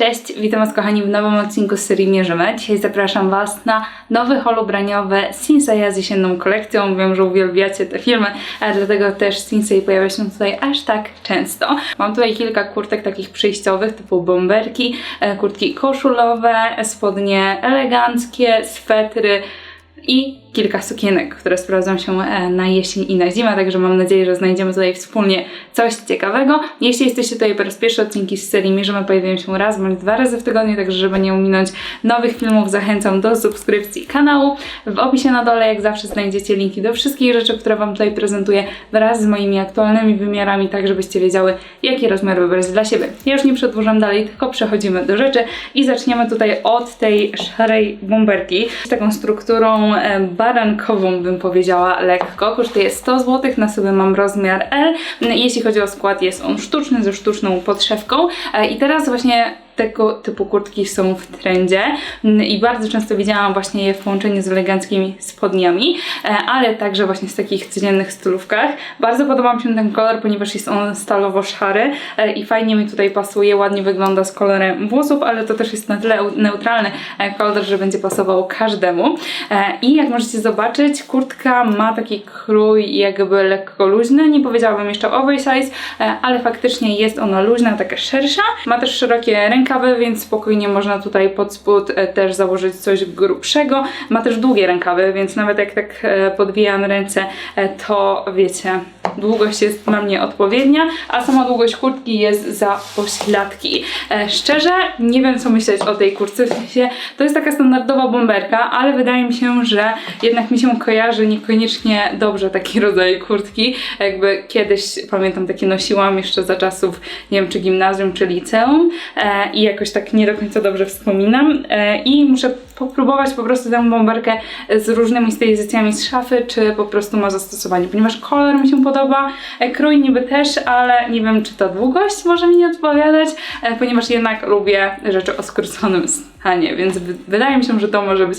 Cześć, witam Was kochani w nowym odcinku z serii Mierzymy. Dzisiaj zapraszam Was na nowy hol ubraniowy Sinsei z jesienną kolekcją. Wiem, że uwielbiacie te filmy, a dlatego też Sinsei pojawia się tutaj aż tak często. Mam tutaj kilka kurtek takich przejściowych typu bomberki, e, kurtki koszulowe, spodnie eleganckie, swetry i kilka sukienek, które sprawdzą się e, na jesień i na zimę, także mam nadzieję, że znajdziemy tutaj wspólnie coś ciekawego. Jeśli jesteście tutaj po raz pierwszy, odcinki z serii Mierzymy pojawiają się raz bądź dwa razy w tygodniu, także żeby nie ominąć nowych filmów, zachęcam do subskrypcji kanału. W opisie na dole, jak zawsze, znajdziecie linki do wszystkich rzeczy, które Wam tutaj prezentuję wraz z moimi aktualnymi wymiarami, tak żebyście wiedziały, jaki rozmiar wybrać dla siebie. Ja już nie przedłużam dalej, tylko przechodzimy do rzeczy i zaczniemy tutaj od tej szarej bomberki z taką strukturą e, barankową bym powiedziała lekko. Kosztuje 100 zł, na sobie mam rozmiar L. Jeśli chodzi o skład jest on sztuczny, ze sztuczną podszewką E, i teraz właśnie tego typu kurtki są w trendzie mm, i bardzo często widziałam właśnie je w połączeniu z eleganckimi spodniami, e, ale także właśnie z takich codziennych stylówkach. Bardzo podoba mi się ten kolor, ponieważ jest on stalowo-szary e, i fajnie mi tutaj pasuje, ładnie wygląda z kolorem włosów, ale to też jest na tyle neutralny e, kolor, że będzie pasował każdemu. I jak możecie zobaczyć, kurtka ma taki krój jakby lekko luźny, nie powiedziałabym jeszcze oversize, ale faktycznie jest ona luźna, taka szersza. Ma też szerokie rękawy, więc spokojnie można tutaj pod spód e, też założyć coś grubszego. Ma też długie rękawy, więc nawet jak tak e, podwijam ręce, e, to wiecie, długość jest na mnie odpowiednia, a sama długość kurtki jest za pośladki. Szczerze, nie wiem co myśleć o tej kurtce, to jest taka standardowa bomberka, ale wydaje mi się, że jednak mi się kojarzy niekoniecznie dobrze taki rodzaj kurtki. Jakby kiedyś, pamiętam, takie nosiłam jeszcze za czasów, nie wiem, czy gimnazjum, czy liceum i jakoś tak nie do końca dobrze wspominam. E, I muszę popróbować po prostu tę bomberkę z różnymi stylizacjami z szafy, czy po prostu ma zastosowanie, ponieważ kolor mi się podoba, e, krój niby też, ale nie wiem, czy ta długość może mi nie odpowiadać, e, ponieważ jednak lubię rzeczy o skróconym stanie, więc wydaje mi się, że to może być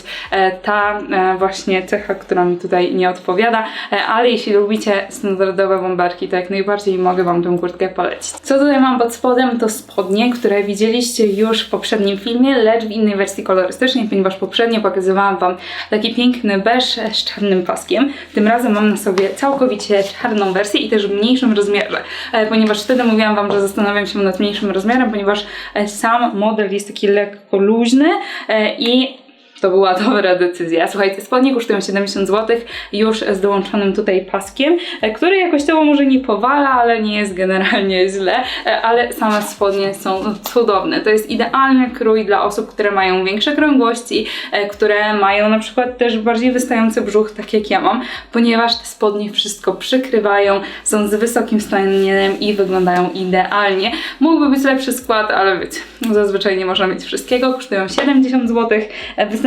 ta właśnie cecha, która mi tutaj nie odpowiada, ale jeśli lubicie standardowe bomberki, to jak najbardziej mogę Wam tę kurtkę polecić. Co tutaj mam pod spodem, to spodnie, które widzieliście już w poprzednim filmie, lecz w innej wersji kolorystycznej, ponieważ poprzednio pokazywałam Wam taki piękny beż z czarnym paskiem. Tym razem mam na sobie całkowicie czarną wersję i też w mniejszym rozmiarze, e, ponieważ wtedy mówiłam Wam, że zastanawiam się nad mniejszym rozmiarem, ponieważ e, sam model jest taki lekko luźny e, i to była dobra decyzja. Słuchajcie, spodnie kosztują 70 zł, już z dołączonym tutaj paskiem, e, który jakościowo może nie powala, ale nie jest generalnie źle, e, ale same spodnie są cudowne. To jest idealny krój dla osób, które mają większe krągłości, e, które mają na przykład też bardziej wystający brzuch, tak jak ja mam, ponieważ te spodnie wszystko przykrywają, są z wysokim stanieniem i wyglądają idealnie. Mógłby być lepszy skład, ale wiecie, zazwyczaj nie można mieć wszystkiego. Kosztują 70 zł,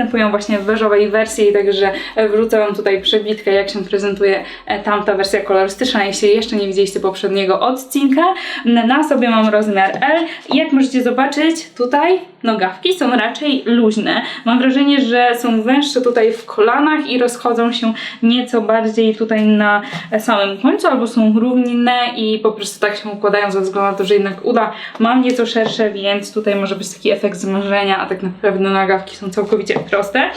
występują właśnie w beżowej wersji, także wrzucę Wam tutaj przebitkę, jak się prezentuje e, tamta wersja kolorystyczna, jeśli jeszcze nie widzieliście poprzedniego odcinka. Na sobie mam rozmiar L jak możecie zobaczyć, tutaj nogawki są raczej luźne. Mam wrażenie, że są węższe tutaj w kolanach i rozchodzą się nieco bardziej tutaj na samym końcu, albo są równinne i po prostu tak się układają ze względu na to, że jednak uda mam nieco szersze, więc tutaj może być taki efekt zmężenia, a tak naprawdę nogawki są całkowicie proste.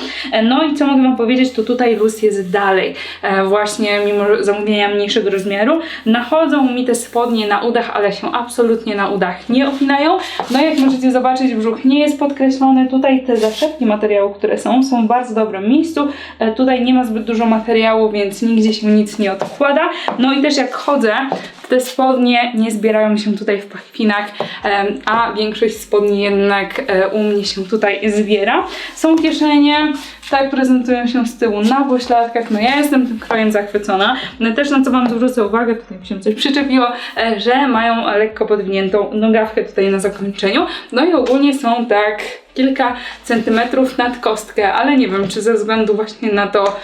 No i co mogę Wam powiedzieć, to tutaj luz jest dalej. E, właśnie mimo zamówienia mniejszego rozmiaru, nachodzą mi te spodnie na udach, ale się absolutnie na udach nie opinają. No jak możecie zobaczyć, brzuch nie jest podkreślony. Tutaj te zaszepki materiału, które są, są w bardzo dobrym miejscu. E, tutaj nie ma zbyt dużo materiału, więc nigdzie się nic nie odkłada. No i też jak chodzę, te spodnie nie zbierają się tutaj w pachwinach, a większość spodni jednak e, u mnie się tutaj zbiera. Są kieszenie, tak prezentują się z tyłu na pośladkach. No ja jestem tym krojem zachwycona. No też na co Wam zwrócę uwagę, tutaj mi się coś przyczepiło, e, że mają lekko podwiniętą nogawkę tutaj na zakończeniu. No i ogólnie są tak kilka centymetrów nad kostkę, ale nie wiem, czy ze względu właśnie na to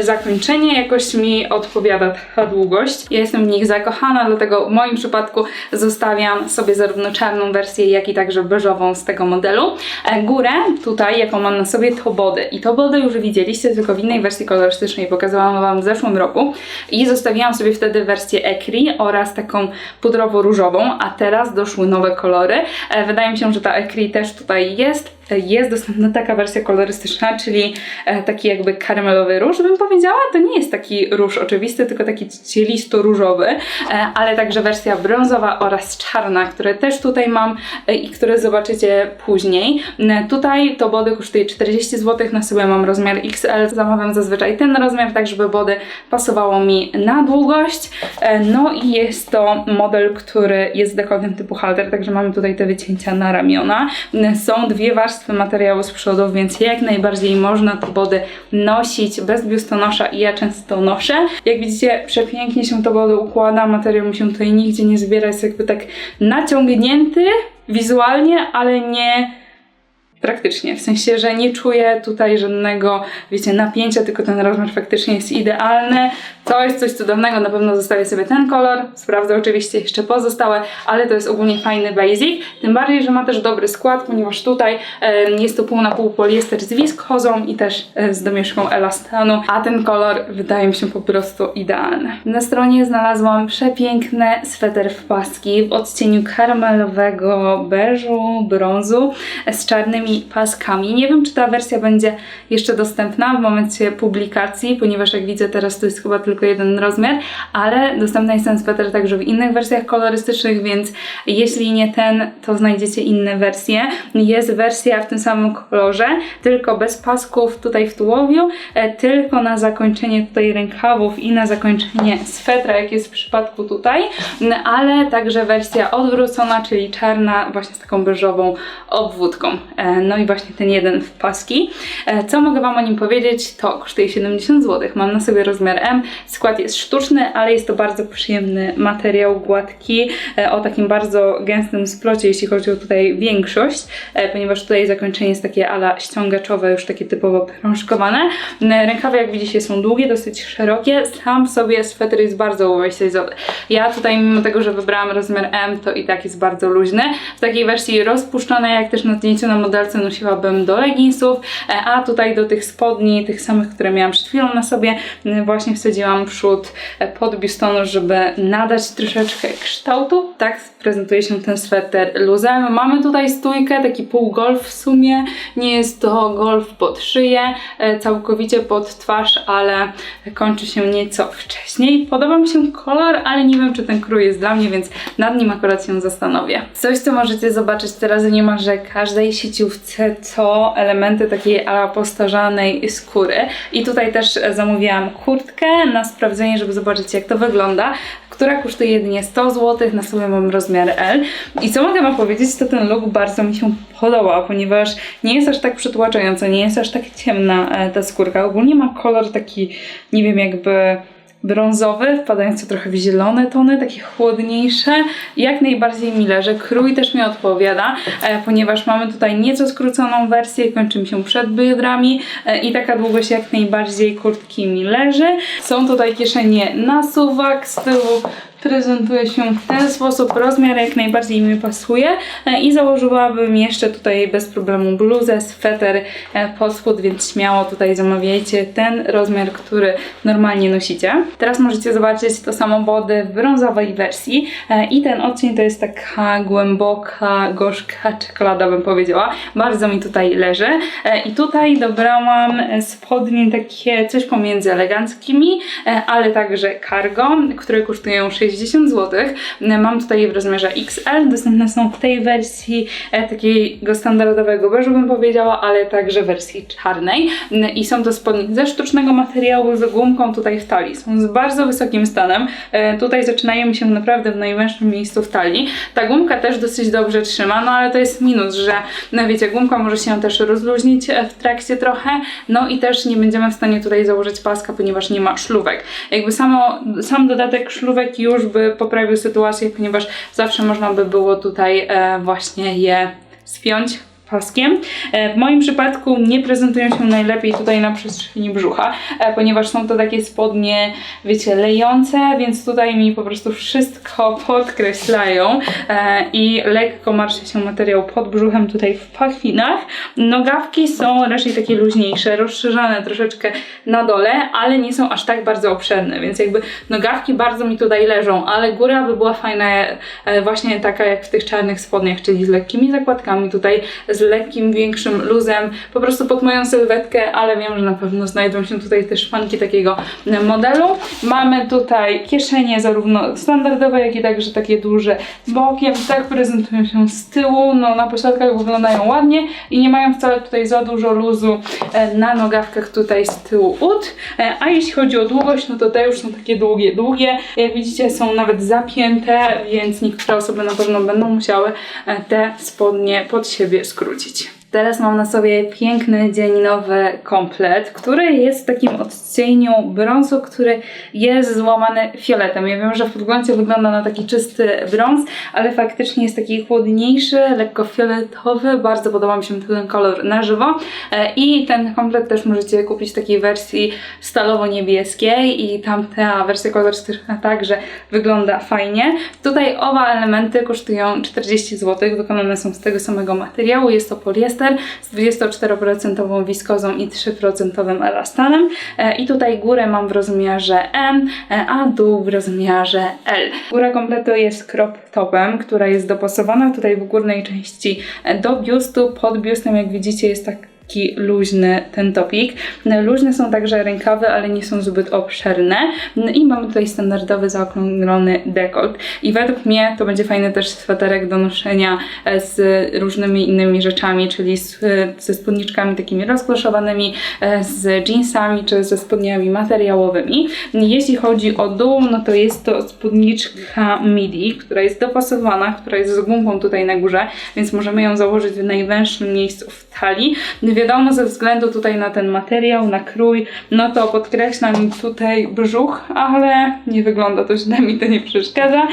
zakończenie jakoś mi odpowiada ta długość. Ja jestem w nich zakochana, dlatego w moim przypadku zostawiam sobie zarówno czarną wersję, jak i także beżową z tego modelu. E, Górę tutaj, jaką mam na sobie, to body. I to body już widzieliście, tylko w innej wersji kolorystycznej pokazałam Wam w zeszłym roku. I zostawiłam sobie wtedy wersję Ecri oraz taką pudrowo-różową, a teraz doszły nowe kolory. E, Wydaje mi się, że ta Ecri też tutaj jest. Jest dostępna taka wersja kolorystyczna, czyli e, taki jakby karmelowy róż, bym powiedziała. To nie jest taki róż oczywisty, tylko taki cielisto-różowy, e, ale także wersja brązowa oraz czarna, które też tutaj mam e, i które zobaczycie później. Tutaj to body kosztuje 40 zł, na sobie mam rozmiar XL, zamawiam zazwyczaj ten rozmiar, tak żeby body pasowało mi na długość. No i jest to model, który jest dekoltem typu halter, także mamy tutaj te wycięcia na ramiona. Są dwie warstwy materiału z przodu, więc jak najbardziej można te body nosić bez biustonosza i ja często noszę. Jak widzicie, przepięknie się to body układa, materiał mi się tutaj nigdzie nie zbiera, jest jakby tak naciągnięty wizualnie, ale nie praktycznie. W sensie, że nie czuję tutaj żadnego, wiecie, napięcia, tylko ten rozmiar faktycznie jest idealny. To jest coś cudownego, na pewno zostawię sobie ten kolor. Sprawdzę oczywiście jeszcze pozostałe, ale to jest ogólnie fajny basic. Tym bardziej, że ma też dobry skład, ponieważ tutaj jest to pół na pół poliester z wiskozą i też e, z domieszką elastanu, a ten kolor wydaje mi się po prostu idealny. Na stronie znalazłam przepiękne sweter w paski w odcieniu karmelowego beżu, brązu e, z czarnymi paskami. Nie wiem, czy ta wersja będzie jeszcze dostępna w momencie publikacji, ponieważ jak widzę teraz to jest chyba tylko jeden rozmiar, ale dostępny jest ten sweter także w innych wersjach kolorystycznych, więc jeśli nie ten, to znajdziecie inne wersje. Jest wersja w tym samym kolorze, tylko bez pasków tutaj w tułowiu, e, tylko na zakończenie tutaj rękawów i na zakończenie swetra, jak jest w przypadku tutaj, ale także wersja odwrócona, czyli czarna, właśnie z taką beżową obwódką. No i właśnie ten jeden w paski. E, Co mogę Wam o nim powiedzieć? To kosztuje 70 zł. Mam na sobie rozmiar M. Skład jest sztuczny, ale jest to bardzo przyjemny materiał, gładki, e, o takim bardzo gęstym splocie, jeśli chodzi o tutaj większość, e, ponieważ tutaj zakończenie jest takie ala ściągaczowe, już takie typowo prążkowane. Rękawy, jak widzicie, są długie, dosyć szerokie. Sam sobie sweter jest bardzo oversize'owy. Ja tutaj, mimo tego, że wybrałam rozmiar M, to i tak jest bardzo luźny. W takiej wersji rozpuszczonej, jak też na zdjęciu na modelce nosiłabym do leginsów, e, a tutaj do tych spodni, tych samych, które miałam przed chwilą na sobie, właśnie wsadziłam przód e, pod biustonosz, żeby nadać troszeczkę kształtu. Tak prezentuje się ten sweter luzem. Mamy tutaj stójkę, taki pół golf w sumie. Nie jest to golf pod szyję, e, całkowicie pod twarz, ale kończy się nieco wcześniej. Podoba mi się kolor, ale nie wiem, czy ten krój jest dla mnie, więc nad nim akurat się zastanowię. Coś, co możecie zobaczyć teraz niemalże każdej sieciówce, to elementy takiej postarzanej skóry. I tutaj też zamówiłam kurtkę na sprawdzenie, żeby zobaczyć, jak to wygląda która kosztuje jedynie 100 zł, na sobie mam rozmiar L. I co mogę Wam powiedzieć, to ten look bardzo mi się podoba, ponieważ nie jest aż tak przytłaczająca, nie jest aż tak ciemna e, ta skórka. Ogólnie ma kolor taki, nie wiem, jakby brązowy, wpadający trochę w zielone tony, takie chłodniejsze. Jak najbardziej mi leży. Krój też mi odpowiada, e, ponieważ mamy tutaj nieco skróconą wersję, kończy mi się przed biodrami e, i taka długość jak najbardziej kurtki mi leży. Są tutaj kieszenie na suwak, z tyłu prezentuje się w ten sposób. Rozmiar jak najbardziej mi pasuje e, i założyłabym jeszcze tutaj bez problemu bluzę, sweter e, pod spód, więc śmiało tutaj zamawiajcie ten rozmiar, który normalnie nosicie. Teraz możecie zobaczyć to samo body w brązowej wersji e, i ten odcień to jest taka głęboka, gorzka czekolada bym powiedziała. Bardzo mi tutaj leży i tutaj dobrałam spodnie takie coś pomiędzy eleganckimi, ale także cargo, które kosztują 60 zł. Mam tutaj w rozmiarze XL, dostępne są w tej wersji e, takiego standardowego beżu bym powiedziała, ale także wersji czarnej i są to spodnie ze sztucznego materiału z gumką tutaj w talii. Są z bardzo wysokim stanem. E, Tutaj zaczynają się naprawdę w najwęższym miejscu w talii. Ta gumka też dosyć dobrze trzyma, no ale to jest minus, że no wiecie, gumka może się też rozluźnić e, w trakcie trochę, no i też nie będziemy w stanie tutaj założyć paska, ponieważ nie ma szlówek. Jakby samo, sam dodatek szlówek już by poprawił sytuację, ponieważ zawsze można by było tutaj e, właśnie je spiąć paskiem. E, W moim przypadku nie prezentują się najlepiej tutaj na przestrzeni brzucha, e, ponieważ są to takie spodnie, wiecie, lejące, więc tutaj mi po prostu wszystko podkreślają e, i lekko marszy się materiał pod brzuchem tutaj w pachwinach. Nogawki są raczej takie luźniejsze, rozszerzane troszeczkę na dole, ale nie są aż tak bardzo obszerne, więc jakby nogawki bardzo mi tutaj leżą, ale góra by była fajna właśnie taka jak w tych czarnych spodniach, czyli z lekkimi zakładkami tutaj, z lekkim, większym luzem, po prostu pod moją sylwetkę, ale wiem, że na pewno znajdą się tutaj też szpanki takiego e, modelu. Mamy tutaj kieszenie zarówno standardowe, jak i także takie duże bokiem, tak prezentują się z tyłu, no na pośladkach wyglądają ładnie i nie mają wcale tutaj za dużo luzu e, na nogawkach tutaj z tyłu ud, E, a jeśli chodzi o długość, no to te już są takie długie, długie, jak widzicie są nawet zapięte, więc niektóre osoby na pewno będą musiały te spodnie pod siebie skrócić. крутить. Teraz mam na sobie piękny dzielinowy komplet, który jest w takim odcieniu brązu, który jest złamany fioletem. Ja wiem, że w podglądzie wygląda na taki czysty brąz, ale faktycznie jest taki chłodniejszy, lekko fioletowy. Bardzo podoba mi się ten kolor na żywo. E, I ten komplet też możecie kupić w takiej wersji stalowo-niebieskiej i tamta wersja kolorystyczna także wygląda fajnie. Tutaj oba elementy kosztują 40 zł, wykonane są z tego samego materiału. Jest to poliester z 24% wiskozą i 3% elastanem. E, I tutaj górę mam w rozmiarze M, e, a dół w rozmiarze L. Góra kompletu jest crop topem, która jest dopasowana tutaj w górnej części e, do biustu. Pod biustem, jak widzicie, jest tak luźny ten topik. Luźne są także rękawy, ale nie są zbyt obszerne. I mamy tutaj standardowy zaokrąglony dekolt. I według mnie to będzie fajny też sweterek do noszenia e, z różnymi innymi rzeczami, czyli z, ze spódniczkami takimi rozkloszowanymi, e, z jeansami czy ze spodniami materiałowymi. Jeśli chodzi o dół, no to jest to spódniczka midi, która jest dopasowana, która jest z gumką tutaj na górze, więc możemy ją założyć w najwęższym miejscu w talii. Wiadomo, ze względu tutaj na ten materiał, na krój, no to podkreśla mi tutaj brzuch, ale nie wygląda to źle, mi to nie przeszkadza.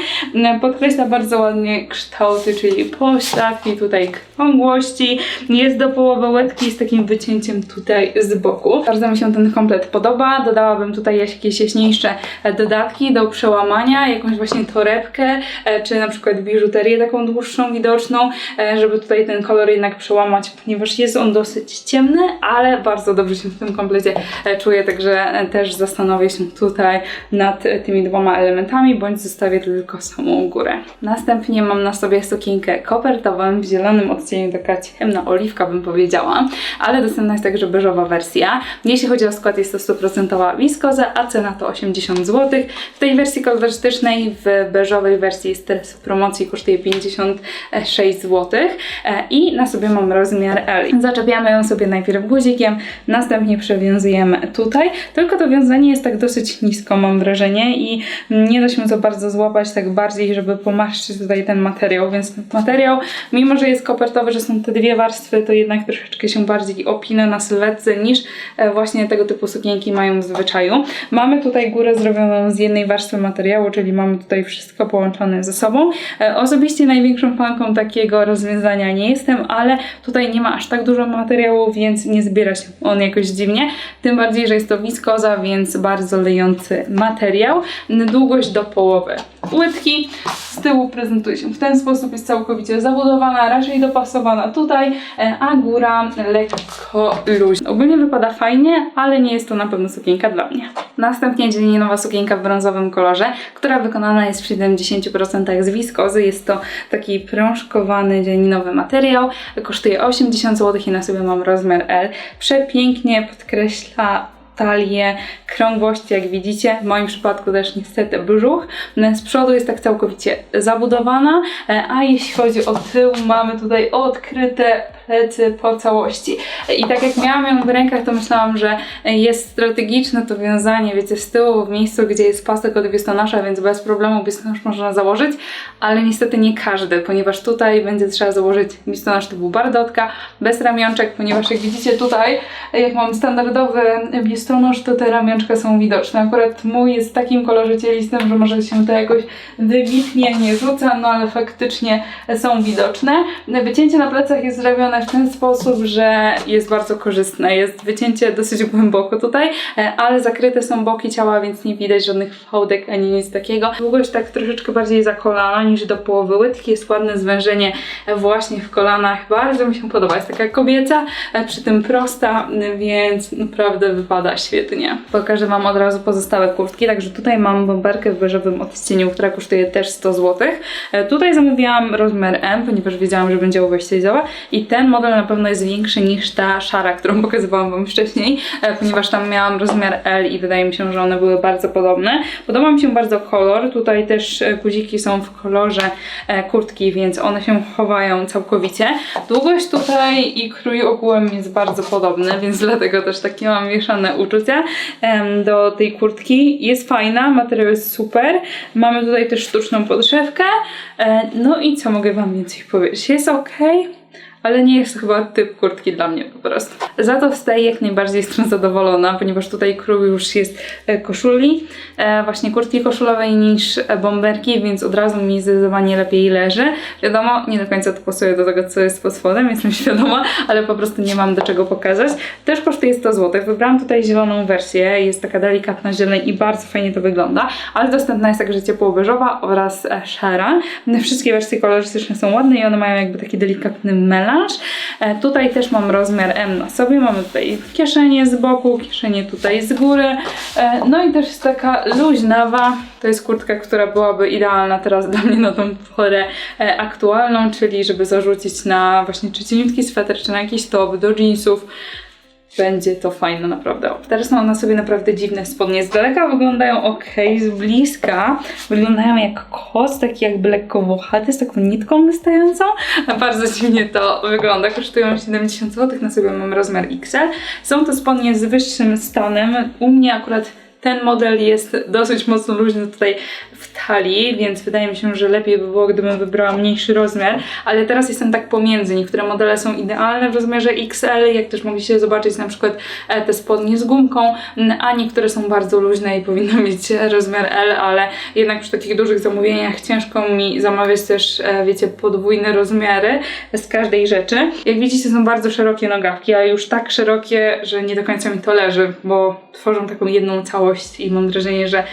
Podkreśla bardzo ładnie kształty, czyli pośladki, tutaj krągłości. Jest do połowy łetki z takim wycięciem tutaj z boku. Bardzo mi się ten komplet podoba. Dodałabym tutaj jakieś jaśniejsze dodatki do przełamania, jakąś właśnie torebkę, e, czy na przykład biżuterię taką dłuższą, widoczną, e, żeby tutaj ten kolor jednak przełamać, ponieważ jest on dosyć ciemny, ale bardzo dobrze się w tym komplecie e, czuję, także e, też zastanowię się tutaj nad e, tymi dwoma elementami, bądź zostawię tylko samą górę. Następnie mam na sobie sukienkę kopertową w zielonym odcieniu, taka ciemna oliwka bym powiedziała, ale dostępna jest także beżowa wersja. Jeśli chodzi o skład, jest to 100% wiskoza, a cena to 80 zł. W tej wersji kolorystycznej, w beżowej wersji jest teraz w promocji, kosztuje 56 zł i na sobie mam rozmiar L. Zaczepiamy ją sobie najpierw guzikiem, następnie przewiązujemy tutaj. Tylko to wiązanie jest tak dosyć nisko, mam wrażenie, i nie da się za bardzo złapać tak bardziej, żeby pomarszczyć tutaj ten materiał. Więc materiał, mimo że jest kopertowy, że są te dwie warstwy, to jednak troszeczkę się bardziej opina na sylwetce niż e, właśnie tego typu sukienki mają w zwyczaju. Mamy tutaj górę zrobioną z jednej warstwy materiału, czyli mamy tutaj wszystko połączone ze sobą. E, Osobiście największą fanką takiego rozwiązania nie jestem, ale tutaj nie ma aż tak dużo materiału, więc nie zbiera się on jakoś dziwnie. Tym bardziej, że jest to wiskoza, więc bardzo lejący materiał. Długość do połowy łydki. Z tyłu prezentuje się w ten sposób, jest całkowicie zabudowana, raczej dopasowana tutaj, e, a góra lekko luźna. Ogólnie wypada fajnie, ale nie jest to na pewno sukienka dla mnie. Następnie dzielinowa sukienka w brązowym kolorze, która wykonana jest w 70% z wiskozy. Jest to taki prążkowany dzielinowy materiał. Kosztuje 80 zł i na sobie mam rozmiar L. Przepięknie podkreśla talię, krągłości, jak widzicie. W moim przypadku też niestety brzuch. Z przodu jest tak całkowicie zabudowana, e, a jeśli chodzi o tył, mamy tutaj odkryte plecy po całości. I tak jak miałam ją w rękach, to myślałam, że jest strategiczne to wiązanie, wiecie, z tyłu w miejscu, gdzie jest pasek od biustonosza, więc bez problemu biustonosz można założyć, ale niestety nie każdy, ponieważ tutaj będzie trzeba założyć biustonosz typu bardotka, bez ramionczek, ponieważ jak widzicie tutaj, jak mam standardowy biustonosz, listonosz, to te ramionczka są widoczne. Akurat mój jest w takim kolorze cielistym, że może się to jakoś wybitnie nie rzuca, no ale faktycznie są widoczne. Wycięcie na plecach jest zrobione w ten sposób, że jest bardzo korzystne. Jest wycięcie dosyć głęboko tutaj, e, ale zakryte są boki ciała, więc nie widać żadnych fałdek ani nic takiego. Długość tak troszeczkę bardziej za kolana niż do połowy łydki. Jest ładne zwężenie właśnie w kolanach. Bardzo mi się podoba. Jest taka kobieca, e, przy tym prosta, więc naprawdę wypada świetnie. Pokażę Wam od razu pozostałe kurtki. Także tutaj mam bomberkę w beżowym odcieniu, która kosztuje też 100 zł. E, Tutaj zamówiłam rozmiar M, ponieważ wiedziałam, że będzie oversize'owa i ten model na pewno jest większy niż ta szara, którą pokazywałam Wam wcześniej, e, ponieważ tam miałam rozmiar L i wydaje mi się, że one były bardzo podobne. Podoba mi się bardzo kolor. Tutaj też e, guziki są w kolorze kurtki, więc one się chowają całkowicie. Długość tutaj i krój ogółem jest bardzo podobny, więc dlatego też takie mam mieszane uczucia em, do tej kurtki. Jest fajna, materiał jest super. Mamy tutaj też sztuczną podszewkę. E, No i co mogę Wam więcej powiedzieć? Jest ok, ale nie jest to chyba typ kurtki dla mnie po prostu. Za to wstaję jak najbardziej jestem zadowolona, ponieważ tutaj krój już jest e, koszuli, e, właśnie kurtki koszulowej niż e, bomberki, więc od razu mi zdecydowanie lepiej leży. Wiadomo, nie do końca to pasuje do tego, co jest pod spodem, jestem świadoma, ale po prostu nie mam do czego pokazać. Też kosztuje 100 zł. Wybrałam tutaj zieloną wersję, jest taka delikatna zieleń i bardzo fajnie to wygląda, ale dostępna jest także ciepło-beżowa oraz szara. Wszystkie wersje kolorystyczne są ładne i one mają jakby taki delikatny melanż. E, Tutaj też mam rozmiar M na sobie, mamy tutaj kieszenie z boku, kieszenie tutaj z góry, E, no i też jest taka luźnawa, to jest kurtka, która byłaby idealna teraz dla mnie na tą porę e, aktualną, czyli żeby zarzucić na właśnie czy cieniutki sweter, czy na jakiś top, do jeansów, będzie to fajne naprawdę. Teraz mam na sobie naprawdę dziwne spodnie. Z daleka wyglądają ok, z bliska wyglądają jak koc, taki jakby lekko włochaty, z taką nitką wystającą. A Bardzo dziwnie to wygląda. Kosztują 70 zł, na sobie mam rozmiar XL. Są to spodnie z wyższym stanem. U mnie akurat ten model jest dosyć mocno luźny tutaj w talii, więc wydaje mi się, że lepiej by było, gdybym wybrała mniejszy rozmiar, ale teraz jestem tak pomiędzy. Niektóre modele są idealne w rozmiarze XL, jak też mogliście zobaczyć na przykład e, te spodnie z gumką, a niektóre są bardzo luźne i powinny mieć rozmiar L, ale jednak przy takich dużych zamówieniach ciężko mi zamawiać też, e, wiecie, podwójne rozmiary z każdej rzeczy. Jak widzicie, są bardzo szerokie nogawki, a już tak szerokie, że nie do końca mi to leży, bo tworzą taką jedną i mam wrażenie, że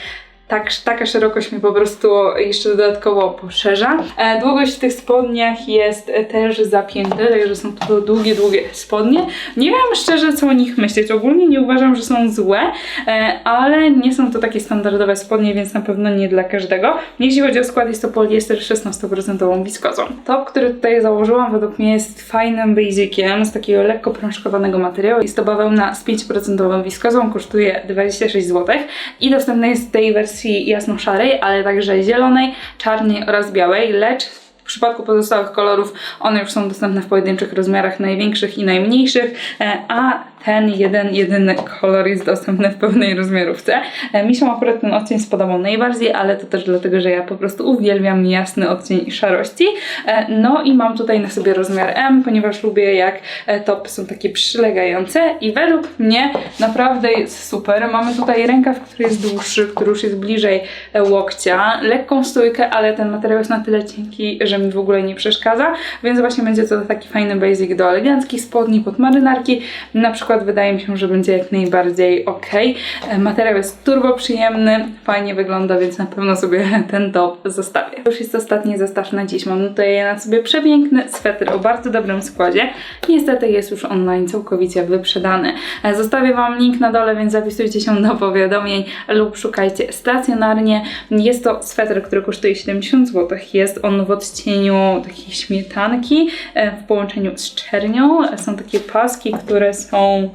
tak, taka szerokość mi po prostu jeszcze dodatkowo poszerza. E, długość w tych spodniach jest też zapięta, także są to długie, długie spodnie. Nie wiem szczerze, co o nich myśleć. Ogólnie nie uważam, że są złe, e, ale nie są to takie standardowe spodnie, więc na pewno nie dla każdego. Jeśli chodzi o skład, jest to poliester 16% wiskozą. Top, który tutaj założyłam, według mnie jest fajnym basiciem z takiego lekko prążkowanego materiału. Jest to bawełna z 5% wiskozą, kosztuje 26 zł i dostępna jest w tej wersji jasno-szarej, ale także zielonej, czarnej oraz białej, lecz w przypadku pozostałych kolorów one już są dostępne w pojedynczych rozmiarach największych i najmniejszych, e, a ten jeden, jedyny kolor jest dostępny w pełnej rozmiarówce. E, Mi się akurat ten odcień spodobał najbardziej, ale to też dlatego, że ja po prostu uwielbiam jasny odcień szarości. E, No i mam tutaj na sobie rozmiar M, ponieważ lubię jak topy są takie przylegające i według mnie naprawdę jest super. Mamy tutaj rękaw, który jest dłuższy, który już jest bliżej łokcia, lekką stójkę, ale ten materiał jest na tyle cienki, że mi w ogóle nie przeszkadza, więc właśnie będzie to taki fajny basic do eleganckich spodni pod marynarki. Na przykład wydaje mi się, że będzie jak najbardziej ok. E, Materiał jest turbo przyjemny, fajnie wygląda, więc na pewno sobie ten top zostawię. To już jest ostatni zestaw na dziś. Mam tutaj na sobie przepiękny sweter o bardzo dobrym składzie. Niestety jest już online całkowicie wyprzedany. E, Zostawię Wam link na dole, więc zapisujcie się do powiadomień lub szukajcie stacjonarnie. Jest to sweter, który kosztuje 70 zł. Jest on w odcieniu takiej śmietanki e, w połączeniu z czernią. Są takie paski, które są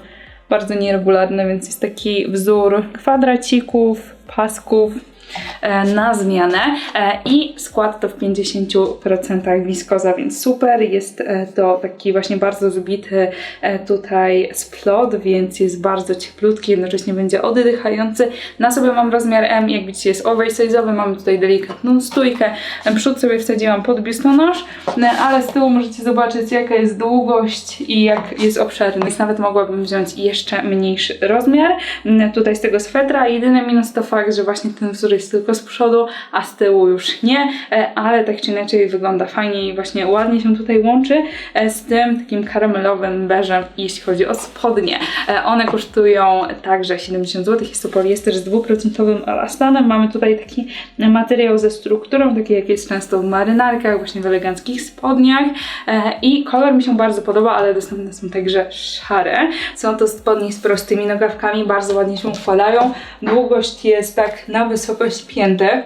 bardzo nieregularne, więc jest taki wzór kwadracików, pasków. E, na zmianę e, i skład to w 50% wiskoza, więc super. Jest e, to taki właśnie bardzo zbity tutaj splot, więc jest bardzo cieplutki, jednocześnie będzie oddychający. Na sobie mam rozmiar M, jak widzicie jest oversize'owy, mamy tutaj delikatną stójkę. Przód sobie wsadziłam pod biustonosz, no, ale z tyłu możecie zobaczyć jaka jest długość i jak jest obszerny, więc nawet mogłabym wziąć jeszcze mniejszy rozmiar. Tutaj z tego swetra, jedyny minus to fakt, że właśnie ten wzór jest tylko z przodu, a z tyłu już nie, e, ale tak czy inaczej wygląda fajnie i właśnie ładnie się tutaj łączy e, z tym takim karamelowym beżem, jeśli chodzi o spodnie. E, One kosztują także 70 zł, jest to poliester z dwuprocentowym elastanem. Mamy tutaj taki materiał ze strukturą, taki jak jest często w marynarkach, właśnie w eleganckich spodniach i kolor mi się bardzo podoba, ale dostępne są także szare. Są to spodnie z prostymi nogawkami, bardzo ładnie się uchwalają. Długość jest tak na wysokość pięty.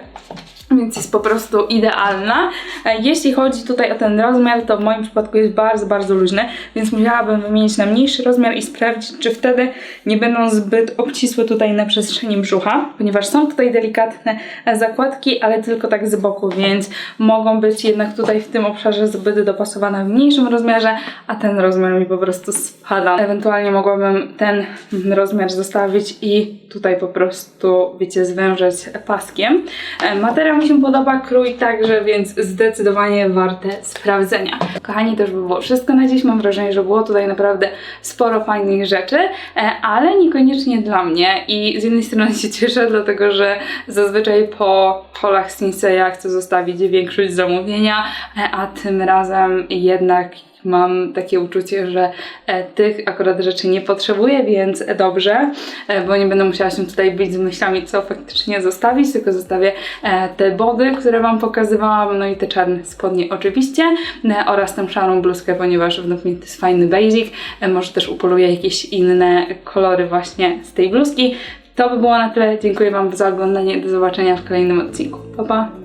Więc jest po prostu idealna. E, Jeśli chodzi tutaj o ten rozmiar, to w moim przypadku jest bardzo, bardzo luźny, więc musiałabym wymienić na mniejszy rozmiar i sprawdzić, czy wtedy nie będą zbyt obcisłe tutaj na przestrzeni brzucha, ponieważ są tutaj delikatne e, zakładki, ale tylko tak z boku, więc mogą być jednak tutaj w tym obszarze zbyt dopasowane w mniejszym rozmiarze, a ten rozmiar mi po prostu spada. Ewentualnie mogłabym ten rozmiar zostawić i tutaj po prostu, wiecie, zwężać paskiem. E, Mi się podoba, krój także, więc zdecydowanie warte sprawdzenia. Kochani, to już by było wszystko na dziś. Mam wrażenie, że było tutaj naprawdę sporo fajnych rzeczy, e, ale niekoniecznie dla mnie. I z jednej strony się cieszę, dlatego że zazwyczaj po holach Sinseya chcę zostawić większość zamówienia, e, a tym razem jednak mam takie uczucie, że e, tych akurat rzeczy nie potrzebuję, więc dobrze, e, bo nie będę musiała się tutaj być z myślami, co faktycznie zostawić, tylko zostawię e, te body, które Wam pokazywałam, no i te czarne spodnie oczywiście oraz tę szarą bluzkę, ponieważ według mnie to jest fajny basic, może też upoluję jakieś inne kolory właśnie z tej bluzki. To by było na tyle, dziękuję Wam za oglądanie, do zobaczenia w kolejnym odcinku. Pa, pa!